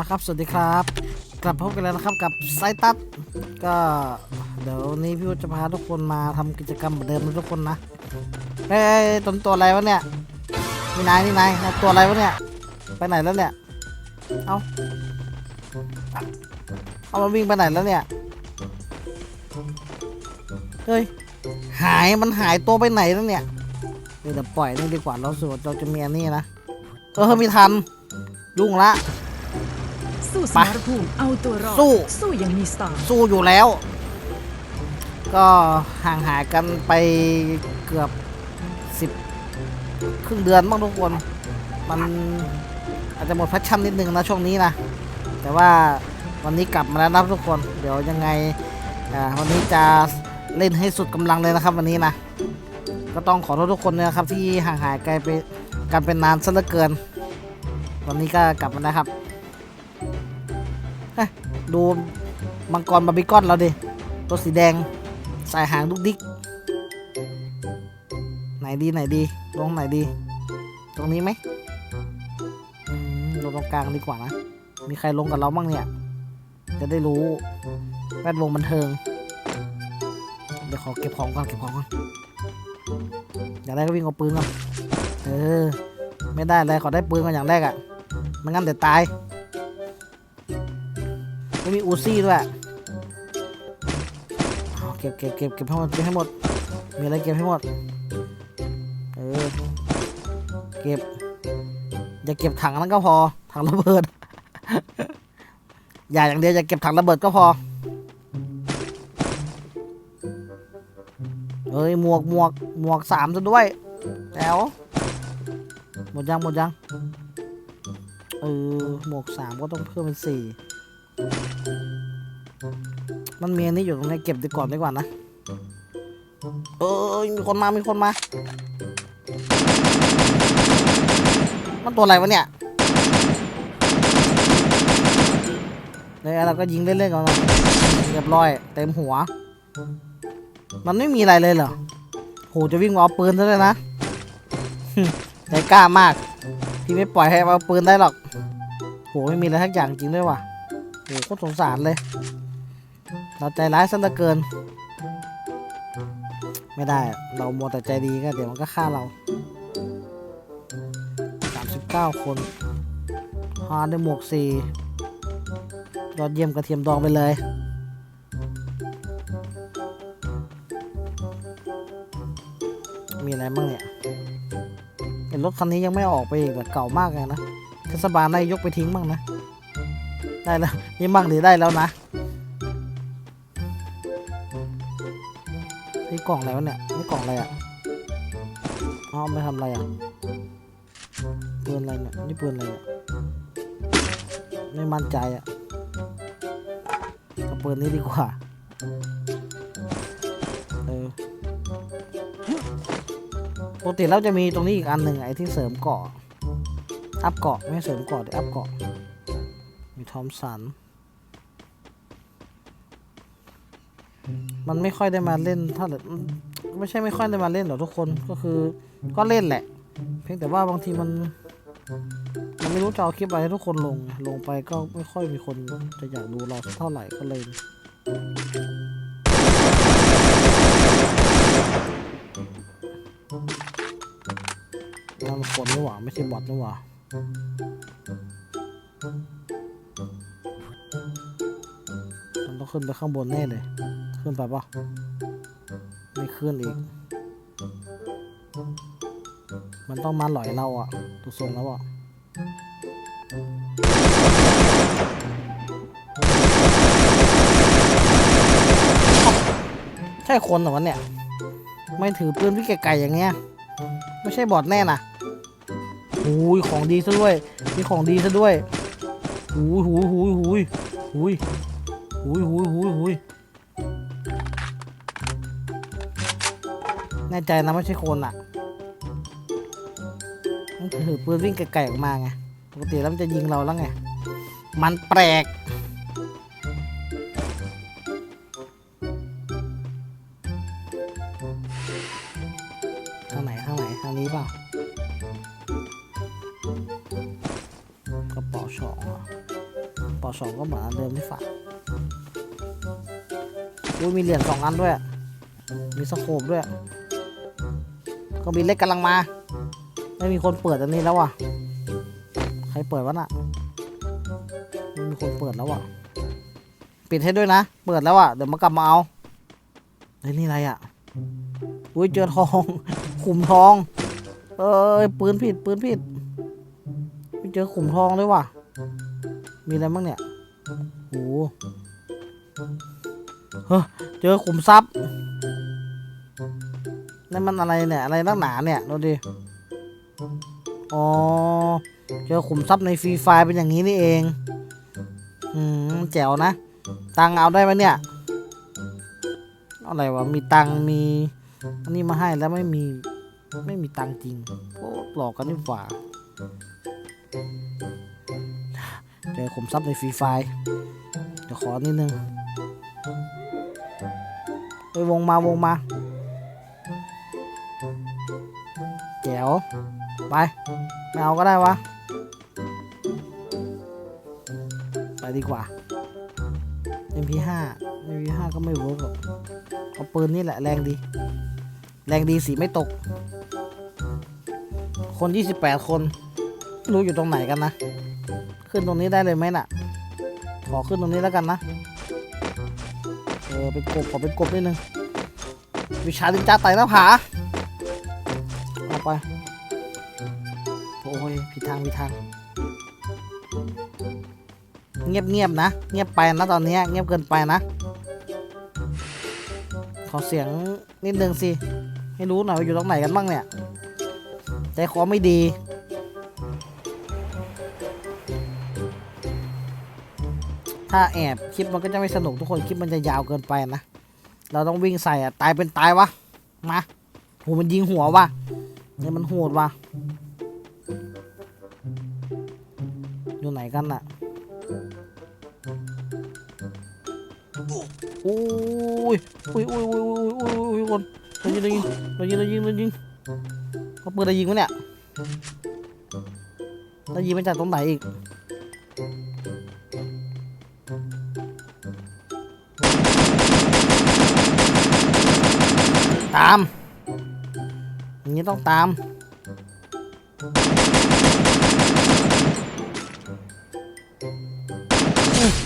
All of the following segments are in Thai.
ละครับ สวัสดีครับ กลับพบกันแล้วนะครับกับไซตัสก็เดี๋ยววันนี้พี่วุฒิจะพาทุกคนมาทำกิจกรรมเหมือนเดิมนะทุกคนนะเฮ้ยตัวตัวอะไรวะเนี่ยนี่นายนี่นายตัวอะไรวะเนี่ยไปไหนแล้วเนี่ยเอาเอามันวิ่งไปไหนแล้วเนี่ยเฮ้ยหายมันหายตัวไปไหนแล้วเนี่ยเดี๋ยวเดี๋ยวปล่อยนี่ดีกว่าเราสวดเราจะมีอันนี้นะเออมีทันยุ่งละ สู้สไปมรภูมิเอาตัวรอดสู้ สู้อยังมีสไตล์สู้อยู่แล้ว ก็ห่างหายกันไปเกือบสิบครึ่งเดือนบ้างทุกคน มันอาจจะหมดแพชชั่นนิดนึงนะช่วงนี้นะ แต่ว่าวันนี้กลับมาแล้วนะทุกคน เดี๋ยวยังไงอ่าวันนี้จะเล่นให้สุดกำลังเลยนะครับ วันนี้นะ ก็ต้องขอโทษทุกคนด้วยนะครับที่ห่างหายไกลไปกันเป็นนานซะเหลือเกิน วันนี้ก็กลับมาแล้วครับเอ๊ะ ดูมังกรบาร์บีคอนเราดิ ตัวสีแดง สายหางดุกดิก ไหนดีไหนดี ลงไหนดี ตรงนี้ไหมลงตรงกลางดีกว่านะ มีใครลงกับเราบ้างเนี่ย จะได้รู้แวดวงบันเทิง เดี๋ยวขอเก็บของก่อนเก็บของก่อนอยากได้ก็วิ่งเอาปืนก่อน เออ ไม่ได้เลยขอได้ปืนก่อนอย่างแรกอะ่ะ ไม่งั้นเดี๋ยวตาย ไม่มีอูซี่ด้วยเก็บเก็บเก็บเก็บให้หมดเก็บให้หมด มีอะไรเก็บให้หมด เออ เก็บ อย่าเก็บถังนั้นก็พอ ถังระเบิด อย่าอย่างเดียวอย่าเก็บถังระเบิดก็พอ เอ้ยหมวกหมวกหมวกสามซะด้วย แล้วหมดยังหมดยัง เออหมวกสามก็ต้องเพิ่มเป็นสี่ มันมีอันนี้อยู่ตรงนี้เก็บดีก่อนดีกว่านะ เอ้ยมีคนมามีคนมา มันตัวอะไรวะเนี่ยเลยเราก็ยิงเล่นๆกันนะเรียบร้อย เต็มหัว มันไม่มีอะไรเลยเหรอโหจะวิ่งมาเอาปืนซะเลยนะใจกล้ามาก พี่ไม่ปล่อยให้เอาปืนได้หรอกโหไม่มีอะไรทักอย่างจริงด้วยว่ะ โหโคตรสงสารเลย เราใจร้ายซะเหลือเกิน ไม่ได้ เรามัวแต่ใจดีก็เดี๋ยวมันก็ฆ่าเรา 39 คนฮาได้หมวกสี่ยอดเยี่ยมกระเทียมดองไปเลยมีอะไรบ้างเนี่ยเห็นรถคันนี้ยังไม่ออกไปอีกแต่เก่ามากเลยนะเทศบาลได้ยกไปทิ้งบ้างนะ ได้แล้วนี่บ้างดีได้แล้วนะนี่กล่องอะไรวะเนี่ยนี่กล่องอะไรอะอ๋อเอาไปทำอะไรอะปืนอะไรเนี่ยนี่ปืนอะไรเนี่ยไม่มั่นใจอะเอาปืนนี้ดีกว่าเออปกติเราจะมีตรงนี้อีกอันหนึ่งไอ้ที่เสริมเกาะอัพเกาะไม่เสริมเกาะแต่อัพเกาะ ทอมสัน มันไม่ค่อยได้มาเล่นเท่าไหร่อืมไม่ใช่ไม่ค่อยได้มาเล่นหรอกทุกคนก็คือก็เล่นแหละ เพียงแต่ว่าบางทีมันมันไม่รู้จะเอาคลิปอะไรให้ทุกคนลง ลงไปก็ไม่ค่อยมีคนจะอยากดูเราสักเท่าไหร่ก็เลยนั่นมันคนนี่หว่าไม่ใช่บอทนี่หว่า มันต้องขึ้นไปข้างบนแน่เลย ขึ้นไปปะไม่ขึ้นอีก มันต้องมาหลอยเราอะตัวทรงแล้วอะใช่คนเหรอวะเนี่ย ไม่ถือปืนวิกไก่ๆอย่างเงี้ย ไม่ใช่บอดแน่นะหูยของดีซะด้วย มีของดีซะด้วยหูยหูยหูยหูย หุยหุยหุยหุยหุยแน่ใจนะไม่ใช่คนอะมันถือปืนวิ่งไกลๆออกมาไง ปกติแล้วมันจะยิงเราแล้วไง มันแปลก องเหรอสองก็เหมือนอันเดิมที่ฝากอุ้ยมีเหรียญสองอันด้วย มีสโคปด้วย ก็มีเล็กกำลังมา ไม่มีคนเปิดอันนี้แล้วว่ะ ใครเปิดวะน่ะไม่มีคนเปิดแล้วว่ะ ปิดให้ด้วยนะ เปิดแล้วอะ เดี๋ยวมากลับมาเอาเฮ้ยนี่อะไรอะ อุ้ยเจอทอง ขุมทอง เอ้ยปืนผิดปืนผิดไม่เจอขุมทองเลยว่ะ มีอะไรบ้างเนี่ยโอ้โหเฮ้เจอขุมทรัพย์นั่นมันอะไรเนี่ย อะไรนักหนาเนี่ยดูดิ อ๋อ เจอขุมทรัพย์ในฟรีไฟล์เป็นอย่างนี้นี่เอง อืมแจ๋วนะ ตังเอาได้ไหมเนี่ย อะไรวะ มีตังมี อันนี้มาให้แล้วไม่มี ไม่มีตังจริงโอ้หลอกกันนี่หว่า เจอขุมทรัพย์ในฟรีไฟล์เดี๋ยวขอนิดนึงไปวงมาวงมา แจ๋ว ไป ไม่เอาก็ได้วะ ไปดีกว่า MP5 MP5 ก็ไม่เวิร์กหรอกเอาปืนนี่แหละแรงดี แรงดีสีไม่ตก คน 28 คน รู้อยู่ตรงไหนกันนะ ขึ้นตรงนี้ได้เลยไหมน่ะ ขอขึ้นตรงนี้แล้วกันนะ เออเป็นกบขอเป็นกบนิดนึง วิชาดินจาไต่หน้าผาเอาไป โอ้ยผิดทางผิดทาง เงียบเงียบนะ เงียบไปนะตอนนี้เงียบเกินไปนะ ขอเสียงนิดนึงสิ ให้รู้หน่อยว่าอยู่ตรงไหนกันบ้างเนี่ย ใจคอไม่ดี ถ้าแอบคลิปมันก็จะไม่สนุกทุกคนคลิปมันจะยาวเกินไปนะ เราต้องวิ่งใส่อะตายเป็นตายวะ มาโหมันยิงหัววะเนี่ยมันโหดวะอยู่ไหนกันน่ะอุ้ยโอ้ยโอ้ยโอ้ยโอ้ยโอ้ยโอ้ยคนโดนยิงโดนยิงโดนยิงโดนยิงโดนยิงเขาปืนอะไรยิงวะเนี่ยแล้วยิงมาจากตรงไหนอีก ตามอย่างนี้ต้องตาม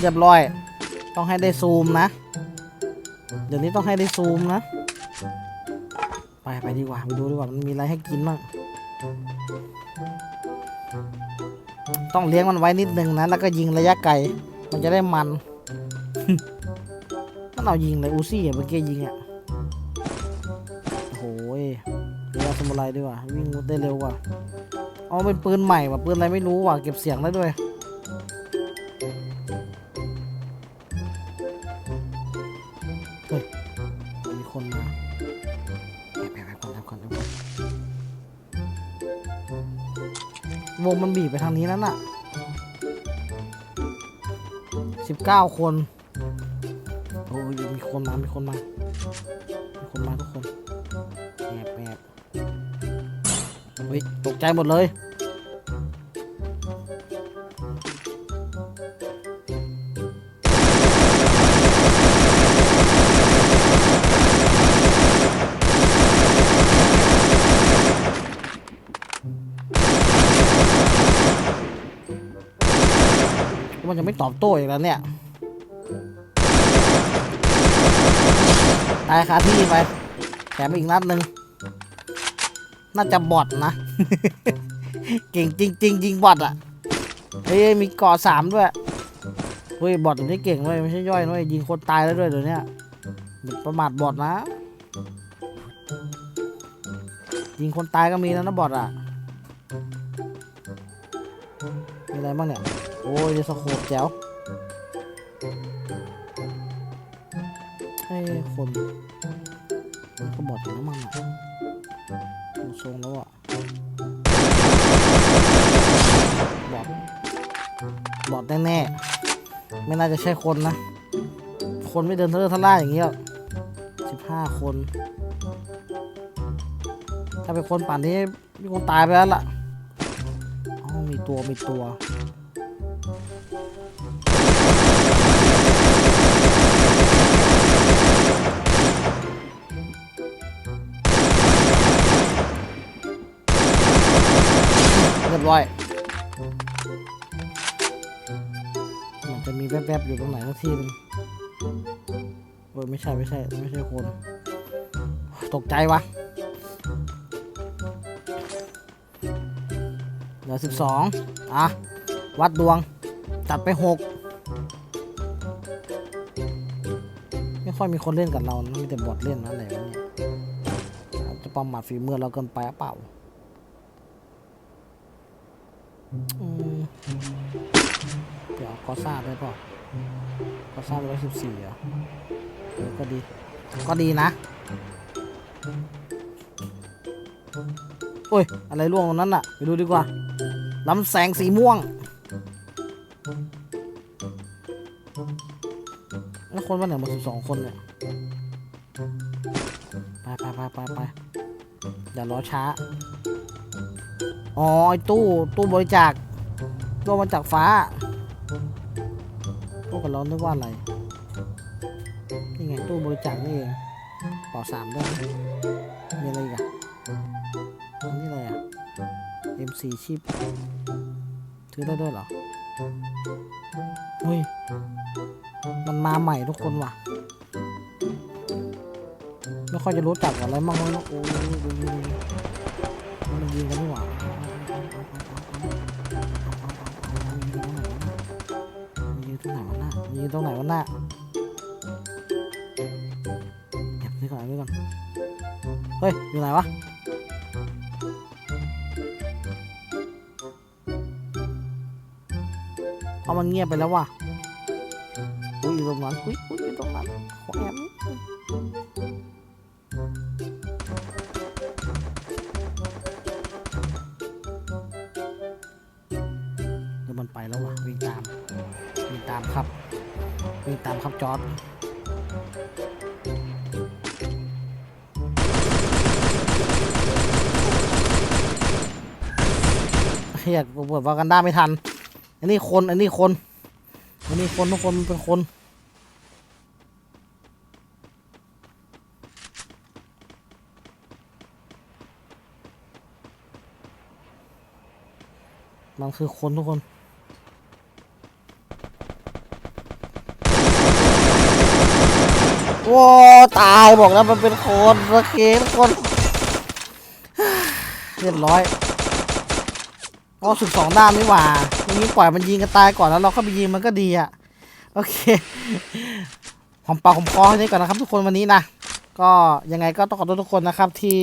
เรียบร้อย ต้องให้ได้ซูมนะ เดี๋ยวนี้ต้องให้ได้ซูมนะ ไปไปดีกว่า ไปดูดีกว่า มันมีอะไรให้กินบ้าง ต้องเลี้ยงมันไว้นิดนึงนะ แล้วก็ยิงระยะไกล มันจะได้มันมันเอายิงเลยอูซี่เมื่อกี้ยิงอะ เรือสมุไรดีกว่าวิ่งได้เร็วกว่าเอาเป็นปืนใหม่ว่ะปืนอะไรไม่รู้ว่ะเก็บเสียงได้ด้วยเฮ้ยมีคนมาแอบแอบแอบก่อนแอบก่อนแอบก่อนวงมันบีบไปทางนี้แล้วน่ะสิบเก้าคนโอ้ยมีคนมา มีคนมา มีคนมาทุกคน ยตกใจหมดเลยมันจะไม่ตอบโต้อีกแล้วเนี่ย ตายคาที่ไปแถมอีกนัดหนึ่ง น่าจะบอดนะ เก่งจริง ๆ ยิงบอดอะเฮ้ยมีกาะสามด้วยเฮ้ยบอดตัวนี้เก่งเลยไม่ใช่ย่อยนะเว้ยยิงคนตายแล้วด้วยเดี๋ยวเนี้ยประมาทบอดนะ ยิงคนตายก็มีแล้วนะบอดอะมีอะไรบ้างเนี่ยโอ้ยสโคปแจ๋วให้คนมันก็บอดอยู่น้ำมันอะดูทรงแล้วอะ บอดบอดแน่ๆ ไม่น่าจะใช่คนนะ คนไม่เดินเทอะทะล่าอย่างเงี้ยสิบห้าคน ถ้าเป็นคนป่านนี้มีคนตายไปแล้วล่ะอ๋อมีตัวมีตัว ร้อยมันจะมีแวบๆอยู่ตรงไหนสักที่นึงโอ้ยไม่ใช่ไม่ใช่ไม่ใช่คน ตกใจวะเหลือสิบสองอะ วัดดวงจัดไปหกไม่ค่อยมีคนเล่นกับเรานะมีแต่บอทเล่นนะอะไรวะเนี่ยจะประมาทฝีมือเราเกินไปหรอเปล่า เดี๋ยวกอซ่าได้เปล่ากอซ่าบร้อยสิบสี่อะเอก็ดี ก็ดีนะ โอ้ย อะไรร่วงตรงนั้นน่ะ ไปดูดีกว่าลำแสงสีม่วงแล้วคนวันไหนมาสิบสองคนเนี่ย ไปไปไปไปไปอย่ารอช้า อ๋อไอตู้ตู้บริจาคตู้มาจากฟ้าพวกกับเรานึกว่าอะไรนี่ไงตู้บริจาคนี่เองป่าสามด้วยมีอะไรอีกอะอันนี่อะไรอะ M4 ชิปซื้อได้ด้วยเหรอเฮ้ยมันมาใหม่ทุกคนว่ะไม่ค่อยจะรู้จักอะไรมั่งเลยนะโอ้ยมันยิงกันนี่หวา หน้ายิงตรงไหนวะหน้าเก็บไว้ก่อนเก็บไว้ก่อน เฮ้ย อยู่ไหนวะ เอามันเงียบไปแล้วว่ะอุ้ยอยู่ตรงนั้นอุ้ยอุ้ยอยู่ตรงนั้นขอแอบเดี๋ยวมันไปแล้วว่ะวิ่งตาม วิ่งตามครับวิ่งตามครับจอร์ดเฮียเปิดวากันด้าไม่ทัน อันนี้คน อันนี้คน อันนี้คนทุกคนเป็นคนมันคือคนทุกคน โอ้ตายบอกแล้วมันเป็นคนโอเคทุกคนเรียบร้อยอ๋อสิบสองด้านนี่หว่าอย่างนี้ปล่อยมันยิงกันตายก่อนแล้วเราเข้าไปยิงมันก็ดีอะ โอเคหอมปากหอมคอให้ได้ก่อนนะครับทุกคนวันนี้นะก็ยังไงก็ต้องขอโทษทุกคนนะครับที่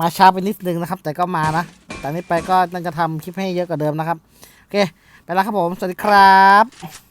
มาช้าไปนิดนึงนะครับ แต่ก็มานะแต่นี้ไปก็น่าจะทำคลิปให้เยอะกว่าเดิมนะครับ โอเค ไปแล้วครับผม สวัสดีครับ